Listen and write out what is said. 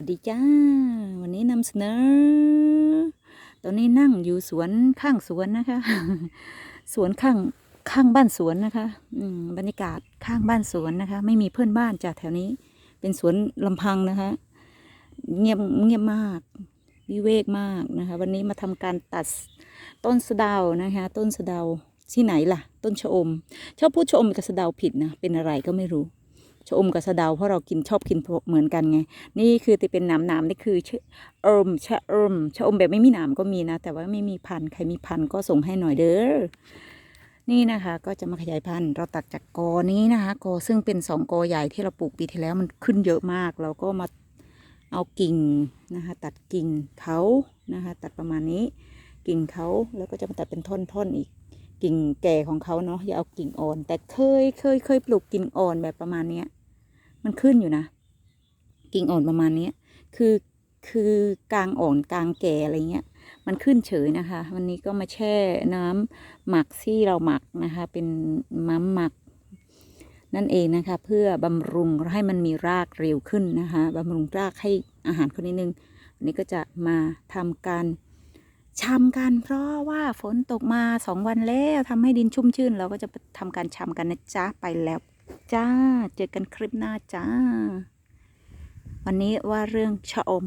สวัสดีจ้า วันนี้นำเสนอ ตอนนี้นั่งอยู่สวนข้างสวนนะคะ สวนข้างข้างบ้านสวนนะคะ อืมบรรยากาศข้างบ้านสวนนะคะ ไม่มีเพื่อนบ้านจากแถวนี้ เป็นสวนลำพังนะคะ เงียบเงียบมากวิเวกมากนะคะ วันนี้มาทำการตัดต้นสะเดานะคะ ต้นสะเดาที่ไหนล่ะ ต้นชะอมชอบพูดชะอมกับสะเดาผิดนะเป็นอะไรก็ไม่รู้ ชะอมกับสะเดาเพราะเรากินชอบกินเหมือนกันไง นี่คือที่เป็นหนามหนามนี่คือชะเอิมชะเอิมชะอมแบบไม่มีหนามก็มีนะ แต่ว่าไม่มีพันธุ์ใครมีพันธุ์ก็ส่งให้หน่อยเด้อนี่นะคะก็จะมาขยายพันธุ์เราตัดจากกอนี้นะคะกอซึ่งเป็นสองกอใหญ่ที่เราปลูกปีที่แล้วมันขึ้นเยอะมาก เราก็มาเอากิ่งนะคะตัดกิ่งเขานะคะตัดประมาณนี้ กิ่งเขาแล้วก็จะมาตัดเป็นท่อนๆอีกกิ่งแก่ของเขาเนาะอย่าเอากิ่งอ่อน แต่เคยเคยเคยปลูกกิ่งอ่อนแบบประมาณเนี้ย มันขึ้นอยู่นะ กิ่งอ่อนประมาณนี้คือคือกลางอ่อนกลางแก่อะไรเงี้ย มันขึ้นเฉยนะคะ วันนี้ก็มาแช่น้ำหมักที่เราหมักนะคะ เป็นม้ำหมัก นั่นเองนะคะ เพื่อบำรุงให้มันมีรากเร็วขึ้นนะคะบำรุงรากให้อาหารคนนิดนึงวันนี้ก็จะมาทำการชำกัน เพราะว่าฝนตกมาสองวันแล้วทำให้ดินชุ่มชื้นเราก็จะทำการชำกันนะจ๊ะไปแล้ว จ้า เจอกันคลิปหน้าจ้า วันนี้ว่าเรื่องชะอม